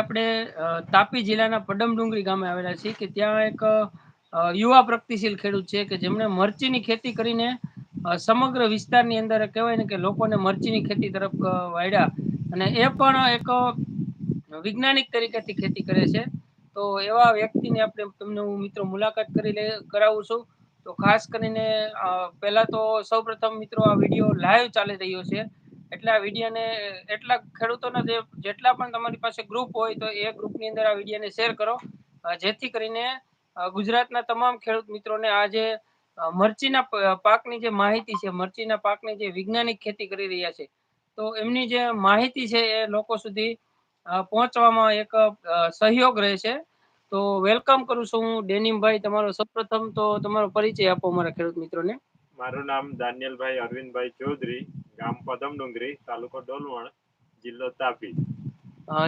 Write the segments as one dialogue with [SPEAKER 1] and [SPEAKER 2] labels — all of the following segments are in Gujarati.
[SPEAKER 1] આપણે તાપી જિલ્લાના પડમડુંગરી ગામે આવેલા છીએ કે ત્યાં એક યુવા પ્રગતિશીલ ખેડૂત છે કે જેમણે મરચીની ખેતી કરીને સમગ્ર વિસ્તારની અંદર કહેવાય ને કે લોકોને મરચીની ખેતી તરફ વાળ્યા. અને એ પણ એક વૈજ્ઞાનિક તરીકેથી ખેતી કરે છે. તો એવા વ્યક્તિને આપણે તમને હું મિત્રો મુલાકાત કરી લે, કરાવું છું. તો ખાસ કરીને પહેલા તો સૌપ્રથમ મિત્રો આ વીડિયો લાઈવ ચાલી રહ્યો છે. એટલે આ વિડીયોને, એટલા ખેડૂતોના જે, જેટલા પણ તમારી પાસે ગ્રુપ હોય તો એ ગ્રુપની અંદર આ વિડીયોને શેર કરો. જેથી કરીને ગુજરાતના તમામ ખેડૂત મિત્રોને આ જે મરચીના પાકની જે માહિતી છે, મરચીના પાકની જે વૈજ્ઞાનિક ખેતી કરી રહ્યા છે, તો એમની જે માહિતી છે એ લોકો સુધી પહોંચવામાં એક સહયોગ રહે છે તો વેલકમ કરું છું હું ડેનિમભાઈ, તમારો સૌપ્રથમ તો તમારો પરિચય આપો મારા ખેડૂત મિત્રોને.
[SPEAKER 2] મારું નામ દાનિયલભાઈ અરવિંદભાઈ ચૌધરી ગામ પદમ ડુંગરી તાલુકો ડોલવણ જિલ્લો તાપી.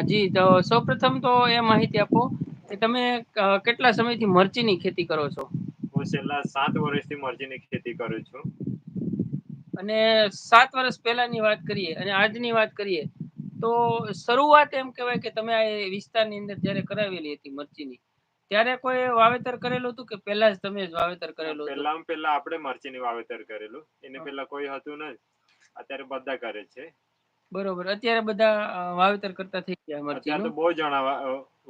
[SPEAKER 1] જી તો સૌપ્રથમ તો એ માહિતી આપો કે તમે કેટલા સમયથી મરચીની ખેતી કરો છો?
[SPEAKER 2] હું છેલ્લા સાત વર્ષથી મરચીની ખેતી કરું છું.
[SPEAKER 1] અને સાત વર્ષ પહેલાની વાત કરીએ અને આજની વાત કરીએ તો શરૂઆત એમ કહેવાય કે તમે આ વિસ્તારની અંદર જ્યારે કરાવેલી હતી મરચીની ત્યારે કોઈ વાવેતર કરેલું હતું કે પહેલા જ તમે જ વાવેતર કરેલું
[SPEAKER 2] પહેલા પહેલા આપણે મરચીની વાવેતર કરેલું. એને પહેલા કોઈ હતું નહીં. અત્યારે બધા કરે છે.
[SPEAKER 1] બરોબર. અત્યારે બધા વાવેતર કરતા થઈ ગયા
[SPEAKER 2] અત્યારે
[SPEAKER 1] મરચીનું
[SPEAKER 2] બહુ જણા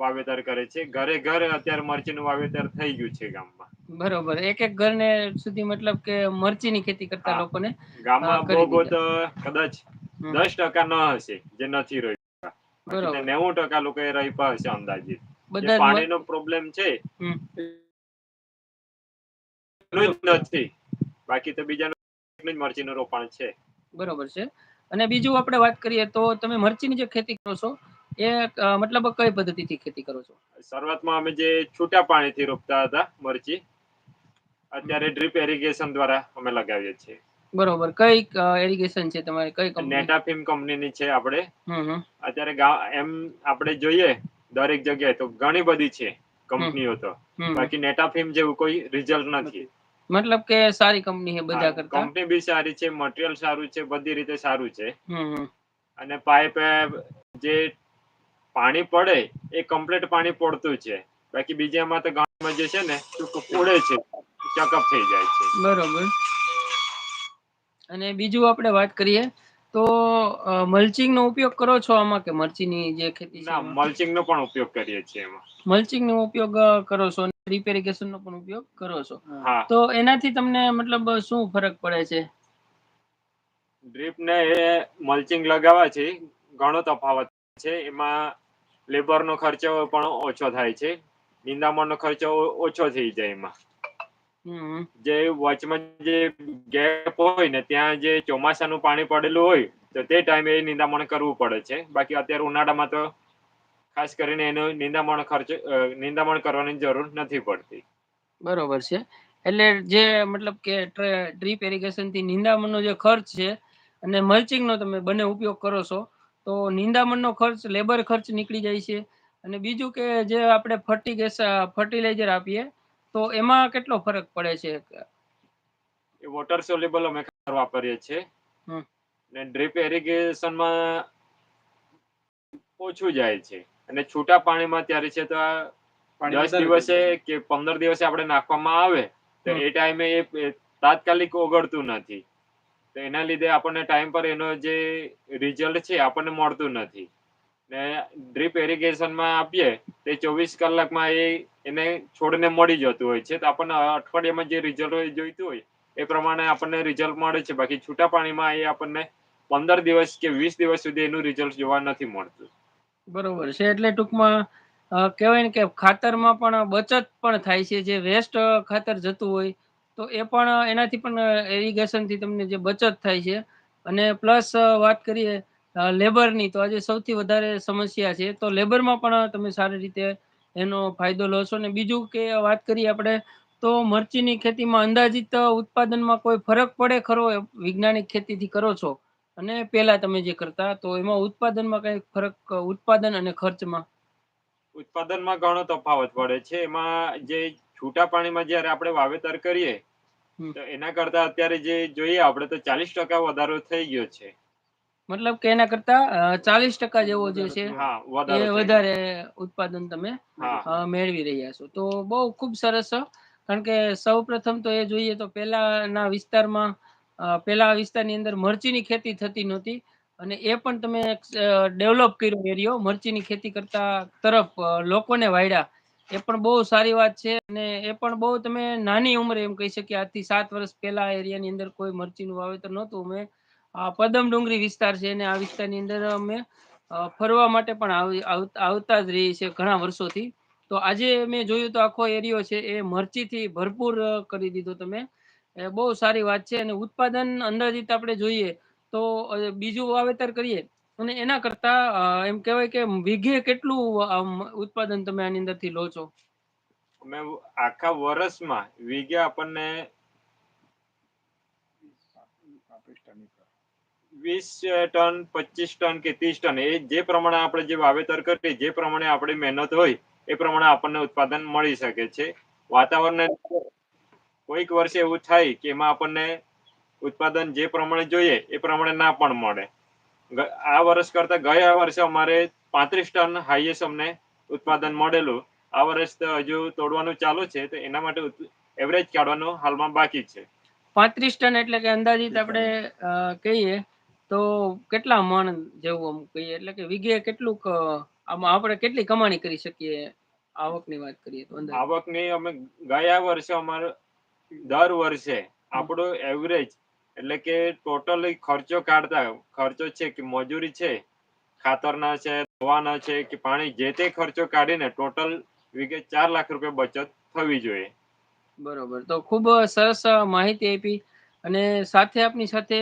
[SPEAKER 2] વાવેતર કરે છે. ઘરે ઘરે અત્યારે મરચીનું વાવેતર થઈ ગયું છે ગામમાં.
[SPEAKER 1] બરોબર. એક એક ઘરને સુધી મતલબ કે મરચીની ખેતી કરતા. લોકોને
[SPEAKER 2] ગામમાં
[SPEAKER 1] કરી
[SPEAKER 2] બહુ બહુ તો કદાચ દસ ટકા ન હશે જે નથી રહ્યું.
[SPEAKER 1] બરોબર.
[SPEAKER 2] નેવું ટકા લોકો એ રહી હશે અંદાજિત
[SPEAKER 1] બધા
[SPEAKER 2] પાણીનો પ્રોબ્લેમ છે નથી બાકી તો બીજાનું જ મરચીનું રોપાણ છે.
[SPEAKER 1] બરોબર છે. અને બીજું આપણે વાત કરીએ તો તમે મરચીની જે ખેતી કરો છો એ મતલબ કઈ પદ્ધતિથી ખેતી કરો છો?
[SPEAKER 2] શરૂઆતમાં અમે જે છૂટા પાણીથી રોપતા હતા મરચી અત્યારે ડ્રીપ એરિગેશન દ્વારા અમે લગાવીએ છીએ.
[SPEAKER 1] બરોબર. કઈ એરિગેશન છે તમારે કઈ કંપની
[SPEAKER 2] નેટાફિમ કંપનીની છે આપણે. અત્યારે એમ આપણે જોઈએ દરેક જગ્યાએ તો ઘણી બધી છે કંપનીઓ તો. બાકી નેટાફિમ જેવું કોઈ રિઝલ્ટ નથી.
[SPEAKER 1] મતલબ કે સારી કંપની છે બધા કરતા?
[SPEAKER 2] કંપની બી સારી છે મટીરિયલ સારું છે બધી રીતે સારું છે. અને પાઇપ જે પાણી પડે એ કમ્પ્લીટ પાણી પડતું છે. બાકી બીજામાં તો ગામમાં જે છે ને ઉડે છે ચકઅપ થઈ જાય છે.
[SPEAKER 1] બરોબર. અને બીજું આપણે વાત કરીએ તો મલ્ચિંગ નો ઉપયોગ કરો છો આમાં કે મરચીની જે ખેતી છે
[SPEAKER 2] ના નો પણ ઉપયોગ કરીએ છીએ એમાં.
[SPEAKER 1] મલ્ચિંગ નો ઉપયોગ અ, કરો છો અને ઇરિગેશન નો પણ ઉપયોગ કરો છો?
[SPEAKER 2] હા.
[SPEAKER 1] તો એનાથી તમને મતલબ શું ફરક પડે છે?
[SPEAKER 2] ડ્રીપ ને એ મલ્ચિંગ લગાવવાથી ઘણો તફાવત છે. એમાં લેબર નો ખર્ચો પણ ઓછો થાય છે. નિંદામણનો ખર્ચો ઓછો થઈ જાય એમાં. જે વચમાં જે ગેપ હોય ને ત્યાં જે ચોમાસાનું પાણી પડેલું હોય તો તે ટાઈમે એ નિંદામણ કરવું પડે છે. બાકી અત્યારે ઉનાળામાં તો ખાસ કરીને એનો નિંદામણ ખર્ચ નિંદામણ કરવાની જરૂર નથી પડતી.
[SPEAKER 1] બરોબર છે. એટલે જે મતલબ કે ડ્રીપ એરિગેશનથી નિંદામણનો જે ખર્ચ છે અને મલ્ચિંગ નો તમે બંને ઉપયોગ કરો છો તો નિંદામણનો ખર્ચ લેબર ખર્ચ નીકળી જાય છે. અને બીજું કે જે આપણે ફર્ટિગેસ ફર્ટિલાઇઝર આપીએ તો એમાં કેટલો ફરક પડે છે?
[SPEAKER 2] એ વોટર સોલ્યુબલ અમે વાપરીએ છીએ. ને ડ્રીપ એરિગેશનમાં ઓછું જાય છે. અને છૂટા પાણીમાં ત્યારે છે તો દસ દિવસે કે પંદર દિવસે આપણે નાખવામાં આવે તો એ ટાઈમે એ એ તાત્કાલિક ઓગળતું નથી. તો એના લીધે આપણને ટાઈમ પર એનો જે રિઝલ્ટ છે આપણને મળતું નથી. ને ડ્રીપ એરિગેશનમાં આપીએ, તે ચોવીસ કલાકમાં એ એને છોડને મળી જતું હોય છે. તો આપણને અઠવાડિયામાં જે રિઝલ્ટ જોઈતું હોય, એ પ્રમાણે આપણને રિઝલ્ટ મળે છે. બાકી છૂટા પાણીમાં એ આપણને પંદર દિવસ કે વીસ દિવસ સુધી એનું રિઝલ્ટ જોવા નથી મળતું.
[SPEAKER 1] બરોબર છે. એટલે ટૂંકમાં કહેવાય ને કે ખાતરમાં પણ બચત પણ થાય છે. જે વેસ્ટ ખાતર જતું હોય, તો એ પણ એનાથી પણ ઇરિગેશનથી તમને જે બચત થાય છે. અને પ્લસ વાત કરીએ લેબરની તો આજે સૌથી વધારે સમસ્યા છે. તો લેબરમાં પણ તમે સારી રીતે એનો ફાયદો લો છો ને બીજું કે વાત કરીએ આપણે તો મરચીની ખેતીમાં અંદાજિત ઉત્પાદનમાં કોઈ ફરક પડે ખરો? વૈજ્ઞાનિક ખેતીથી કરો છો? અને પેલા તમે જે કરતા તો એમાં ઉત્પાદનમાં કઈ ફરક ઉત્પાદન અને ખર્ચમાં?
[SPEAKER 2] ઉત્પાદનમાં ઘણો તફાવત પડે છે. એમાં જે છૂટા પાણીમાં જ્યારે આપણે વાવેતર કરીએ તો એના કરતા અત્યારે જે જોઈએ આપણે તો ચાલીસ ટકા વધારો થઈ ગયો છે.
[SPEAKER 1] મતલબ કે એના કરતા ચાલીસ ટકા જેવો જે છે એ
[SPEAKER 2] વધારે
[SPEAKER 1] ઉત્પાદન તમે મેળવી રહ્યા છો. તો બહુ ખૂબ સરસ કારણ કે સૌ પ્રથમ તો એ જોઈએ તો પહેલાના વિસ્તારમાં પહેલા વિસ્તારની અંદર મરચીની ખેતી થતી નહોતી. અને એ પણ તમે ડેવલપ કર્યો એરિયો મરચીની ખેતી કરતા તરફ લોકોને વાયડા. એ પણ બહુ સારી વાત છે અને એ પણ બહુ તમે નાની ઉંમરે એમ કહી શકીએ. આજથી સાત વર્ષ પહેલા એરિયાની અંદર કોઈ મરચીનું વાવેતર નહોતું. અમે આ પદમ ડુંગરી વિસ્તાર છે અને આ વિસ્તારની અંદર અમે ફરવા માટે પણ આવતા જ રહીએ છીએ ઘણા વર્ષોથી. તો આજે મેં જોયું તો આખો એરિયો છે એ મરચીથી ભરપૂર કરી દીધો તમે. એ બહુ સારી વાત છે અને ઉત્પાદન અંદાજિત આપણે જોઈએ તો બીજું વાવેતર કરીએ અને એના કરતા એમ કહેવાય કે વીઘે કેટલું ઉત્પાદન તમે આની અંદરથી લો છો?
[SPEAKER 2] અમે આખા વર્ષમાં વીઘે આપણને વીસ ટન પચીસ ટન કે ત્રીસ ટન એ જે પ્રમાણે આપણે જે વાવેતર કરીએ જે પ્રમાણે આપણે મહેનત હોય એ પ્રમાણે આપણને ઉત્પાદન મળી શકે છે. વાતાવરણને કોઈક વર્ષે એવું થાય કે એમાં આપણને ઉત્પાદન જે પ્રમાણે જોઈએ એ પ્રમાણે ના પણ મળે. આ વર્ષ કરતા ગયા વર્ષે અમારે પાંત્રીસ ટન હાઈએસ્ટ અમને ઉત્પાદન મળેલું. આ વર્ષ તો હજુ તોડવાનું ચાલુ છે તો એના માટે એવરેજ કાઢવાનું હાલમાં બાકી છે.
[SPEAKER 1] પાંત્રીસ ટન એટલે કે અંદાજિત આપણે કહીએ તો કેટલા મણ જેવું આમ કહીએ? એટલે કે વીઘે કેટલુંક અ, આમાં આપણે કેટલી કમાણી કરી શકીએ આવકની વાત કરીએ તો અંદાજે?
[SPEAKER 2] આવકની અમે ગયા વર્ષે અમારે દર વર્ષે આપણો એવરેજ એટલે કે ટોટલ ખર્ચો કાઢતા ખર્ચો છે કે મજૂરી છે ખાતરના છે દવાના છે કે પાણી જે તે ખર્ચો કાઢીને ટોટલ વીઘે ચાર લાખ રૂપિયા બચત થવી જોઈએ.
[SPEAKER 1] બરોબર. તો ખૂબ સરસ માહિતી આપી અને સાથે આપની સાથે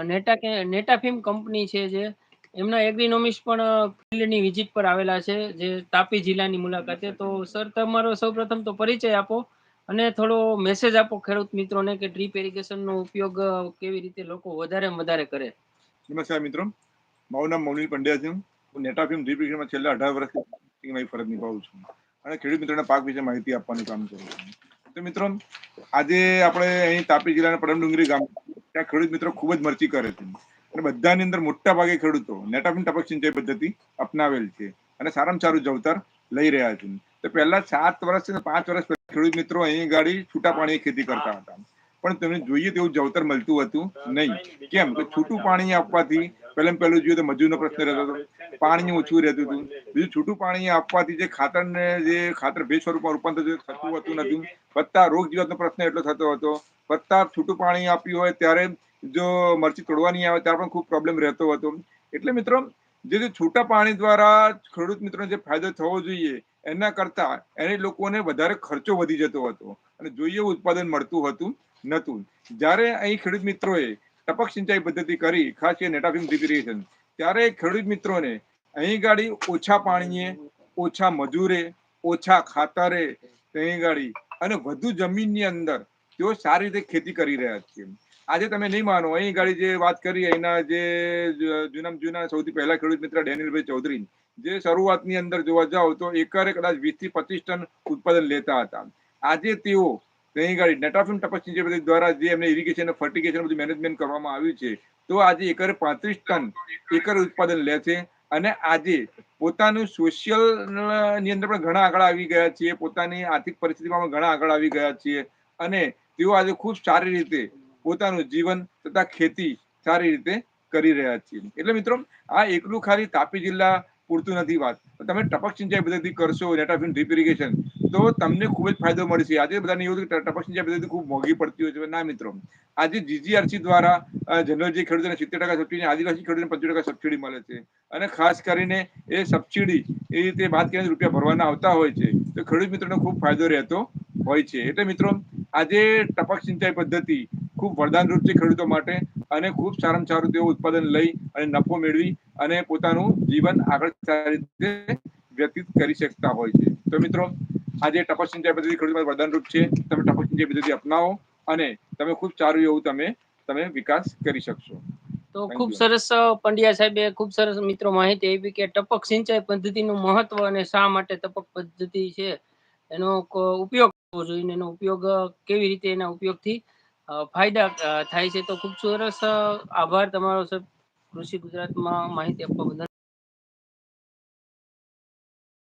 [SPEAKER 1] નેટા કે નેટાફિમ કંપની છે જે, એમના એગ્રીનોમિક્સ પણ ફિલ્ડની વિઝિટ પર આવેલા છે, જે તાપી જિલ્લાની મુલાકાતે. તો, સર, તમારો સૌપ્રથમ તો પરિચય આપો અને થોડો મેસેજ આપો ખેડૂત મિત્રોને કે ડ્રીપ ઇરિગેશનનો ઉપયોગ કેવી રીતે લોકો વધારે વધારે કરે.
[SPEAKER 3] નમસ્કાર મિત્રો. મારું નામ મૌનિલ પંડ્યા છે. હું નેટાફિમ ડ્રીપ છેલ્લા અઢાર વર્ષથી મારી ફરજ નિભાવું છું. અને ખેડૂત મિત્રોને પાક વિશે માહિતી આપવાનું કામ કરું છું. તો મિત્રો, આજે આપણે અહીં તાપી જિલ્લાના પડમડુંગરી ગામ ત્યાં ખેડૂત મિત્રો ખૂબ જ મરચી કરે છે. અને બધાની અંદર મોટા ભાગે ખેડૂતો નેટાફિમ ટપક સિંચાઈ પદ્ધતિ અપનાવેલ છે અને સારામાં સારું જવતર લઈ રહ્યા છે. તો પહેલા સાત વર્ષ અને પાંચ વર્ષ ખેડૂત મિત્રો અહીં ગાડી છૂટા પાણી ખેતી કરતા હતા. પણ તેમને જોઈએ તેવું જવતર મળતું હતું નહીં. કેમ? કે છૂટું પાણી આપવાથી પહેલા પહેલું જોયું તો મજૂરનો પ્રશ્ન રહેતો હતો. પાણી ઓછું રહેતું હતું. બીજું છૂટું પાણી આપવાથી જે ખાતરને જે ખાતર ભેજ સ્વરૂપમાં રૂપાંતર થતું હતું નથી. વત્તા રોગ જીવાતનો પ્રશ્ન એટલો થતો હતો. વત્તા છૂટું પાણી આપ્યું હોય ત્યારે જો મરચી તોડવાની આવે ત્યારે પણ ખૂબ પ્રોબ્લેમ રહેતો હતો. એટલે મિત્રો જે છૂટા પાણી દ્વારા ખેડૂત મિત્રોને જે ફાયદો થવો જોઈએ એના કરતા એને લોકોને વધારે ખર્ચો વધી જતો હતો. અને જોઈએ ઉત્પાદન મળતું હતું નતું જ્યારે અહીં ખેડૂત મિત્રોએ ટપક સિંચાઈ પદ્ધતિ કરી, ખાસ કરીને નેટાફિમ ઇરિગેશન ત્યારે ખેડૂત મિત્રોને અહીં ગાડી ઓછા પાણીએ, ઓછા મજૂરે, ઓછા ખાતરે અહીં ગાડી અને વધુ જમીનની અંદર તેઓ સારી રીતે ખેતી કરી રહ્યા છે. આજે તમે નહીં માનો, અહીં ગાડી જે વાત કરી, અહીંના જે જૂના જૂના સૌથી પહેલા ખેડૂત મિત્ર ડેનિલભાઈ ચૌધરી, જે શરૂઆતની અંદર જોવા જાઓ તો એકરે કદાચ વીસથી પચીસ ટન ઉત્પાદન લેતા હતા. આજે તેઓ અહીં ગાડી નેટાફિમ ટપક દ્વારા જે એમને ઇરિગેશન ફર્ટિગેશન બધું મેનેજમેન્ટ કરવામાં આવ્યું છે, તો આજે એકરે પાંત્રીસ ટન એકર ઉત્પાદન લે છે અને આજે પોતાનું સોશિયલની અંદર પણ ઘણા આગળ આવી ગયા છીએ, પોતાની આર્થિક પરિસ્થિતિમાં પણ ઘણા આગળ આવી ગયા છીએ અને તેઓ આજે ખૂબ સારી રીતે પોતાનું જીવન તથા ખેતી સારી રીતે કરી રહ્યા છીએ એટલે મિત્રો, આ એકલું ખાલી તાપી જિલ્લા પૂરતું નથી વાત. તમે ટપક સિંચાઈ પદ્ધતિ કરશો નેટાફિન ડ્રીપ ઇરિગેશન તો તમને ખૂબ જ ફાયદો મળશે આજે બધાને એવું કે ટપક સિંચાઈ પદ્ધતિ ખૂબ મોંઘી પડતી હોય છે. ના મિત્રો, આજે જીજીઆરસી દ્વારા જનરલ જે ખેડૂતોને સિત્તેર ટકા સબસિડી, આદિવાસી ખેડૂતોને પંચોતેર ટકા સબસિડી મળે છે. અને ખાસ કરીને એ સબસિડી, એ રીતે બાદ કરીને રૂપિયા ભરવાના આવતા હોય છે. તો ખેડૂત મિત્રોને ખૂબ ફાયદો રહેતો હોય છે. એટલે મિત્રો, આજે ટપક સિંચાઈ પદ્ધતિ ખૂબ વરદાનરૂપ છે ખેડૂતો માટે અને ખૂબ સારામાં સારું તેવું ઉત્પાદન લઈ અને નફો મેળવી અને પોતાનું જીવન આગળ સારી રીતે વ્યતીત કરી શકતા હોય છે. તો મિત્રો આજે ટપક સિંચાઈ પદ્ધતિ ખેડૂત વરદાનરૂપ છે. તમે ટપક સિંચાઈ પદ્ધતિ અપનાવો અને તમે ખૂબ સારું એવું તમે તમે વિકાસ કરી શકશો.
[SPEAKER 1] તો ખૂબ સરસ પંડ્યા સાહેબે ખૂબ સરસ મિત્રો માહિતી આપી કે ટપક સિંચાઈ પદ્ધતિનું મહત્વ અને શા માટે ટપક પદ્ધતિ છે એનો ઉપયોગ કરવો જોઈએ એનો ઉપયોગ કેવી રીતે એના ઉપયોગથી ફાયદા થાય છે. તો ખૂબ સરસ આભાર તમારો સર. કૃષિ ગુજરાતમાં માહિતી આપવા બદલ.